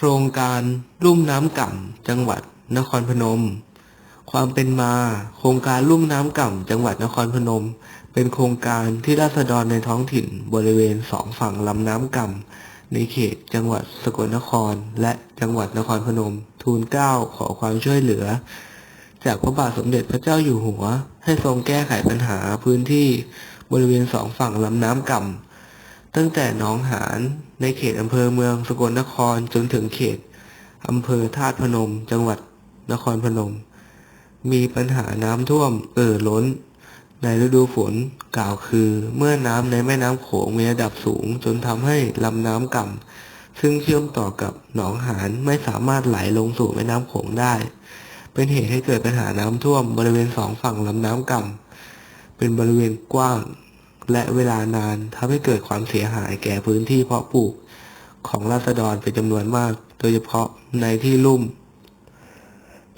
โครงการลุ่มน้ำก่ำจังหวัดนครพนม ความเป็นมา โครงการลุ่มน้ำก่ำจังหวัดนครพนม เป็นโครงการที่ราษฎรในท้องถิ่นบริเวณสองฝั่งลำน้ำก่ำในเขตจังหวัดสกลนคร และจังหวัดนครพนม ทูลเกล้าขอความช่วยเหลือ จากพระบาทสมเด็จพระเจ้าอยู่หัว ให้ทรงแก้ไขปัญหาพื้นที่บริเวณสองฝั่งลำน้ำก่ำ ตั้งแต่หนองหานในเขตอำเภอเมืองสกลนครจนถึงเขตอำเภอธาตุพนม จังหวัดนครพนม มีปัญหาน้ำท่วมเอ่อล้น ในฤดูฝนกล่าวคือ เมื่อน้ำในแม่น้ำโขงมีระดับสูง จนทำให้ลำน้ำก่ำซึ่งเชื่อมต่อกับหนองหานไม่สามารถไหลลงสู่แม่น้ำโขงได้ เป็นเหตุให้เกิดปัญหาน้ำท่วมบริเวณสองฝั่งลำน้ำก่ำเป็นบริเวณกว้าง และเวลานานทำให้เกิดความเสียหายแก่พื้นที่เพาะปลูกของราษฎรเป็นจำนวนมาก โดยเฉพาะในที่ลุ่ม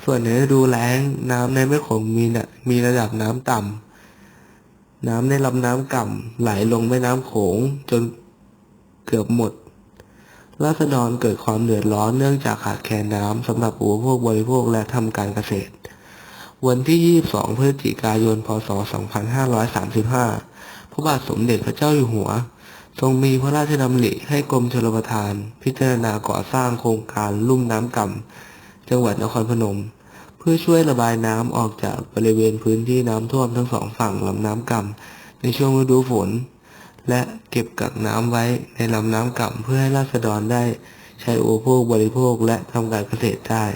ส่วนในฤดูแล้งน้ำในแม่โขงมีนะมีระดับน้ำต่ำน้ำในลำน้ำก่ำไหลลงแม่น้ำโขงจนเกือบหมดราษฎรเกิดความเดือดร้อนเนื่องจากขาดแคลนน้ำสำหรับอุปโภคบริโภคและทำการเกษตร วันที่ 22 พฤศจิกายน พศ 2535 พระบาทสมเด็จพระเจ้าอยู่หัว ทรงมีพระราชดำริให้กรมชลประทาน พิจารณาก่อสร้างโครงการลุ่มน้ำก่ำจังหวัดนครพนม เพื่อช่วยระบายน้ำออกจากบริเวณพื้นที่น้ำท่วมทั้งสองฝั่งลำน้ำก่ำในช่วงฤดูฝน และเก็บกักน้ำไว้ในลำน้ำก่ำเพื่อให้ราษฎรได้ใช้อุปโภคบริโภคและทำการเกษตรได้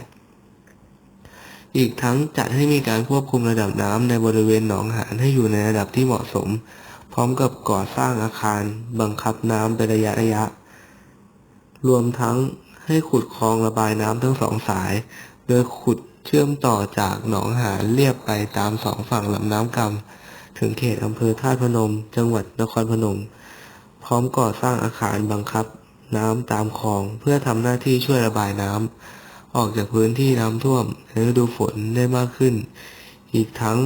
อีกทั้งจัดให้มีการควบคุมระดับน้ำในบริเวณหนองหานให้อยู่ในระดับที่เหมาะสม พร้อมกับก่อสร้างอาคาร บังคับน้ำเป็นระยะระยะ รวมทั้งให้ขุดคลองระบายน้ำทั้งสองสาย โดยขุดเชื่อมต่อจากหนองหานเรียบไปตามสองฝั่งลำน้ำกำถึงเขตอำเภอธาพนม จังหวัดนครพนม พร้อมก่อสร้างอาคารบังคับ น้ำตามคลองเพื่อทำหน้าที่ช่วยระบายน้ำ ออกจากพื้นที่น้ำท่วมในฤดูฝนได้มากขึ้น อีกทั้ง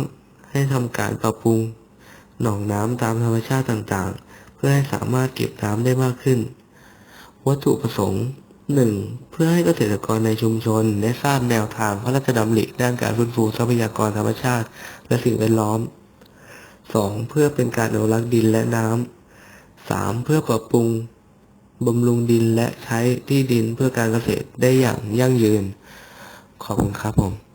ให้ทำการปรับปรุง หนองน้ำตามธรรมชาติต่างๆ เพื่อให้สามารถเก็บน้ำได้มากขึ้น วัตถุประสงค์ 1. เพื่อให้เกษตรกรในชุมชนได้ทราบแนวทางพระราชดำริด้านการฟื้นฟูทรัพยากรธรรมชาติ และสิ่งแวดล้อม 2. เพื่อเป็นการอนุรักษ์ดินและน้ำ 3. เพื่อปรับปรุง บำรุงดินและใช้ที่ดินเพื่อการเกษตรได้อย่างยั่งยืน ขอบคุณครับผม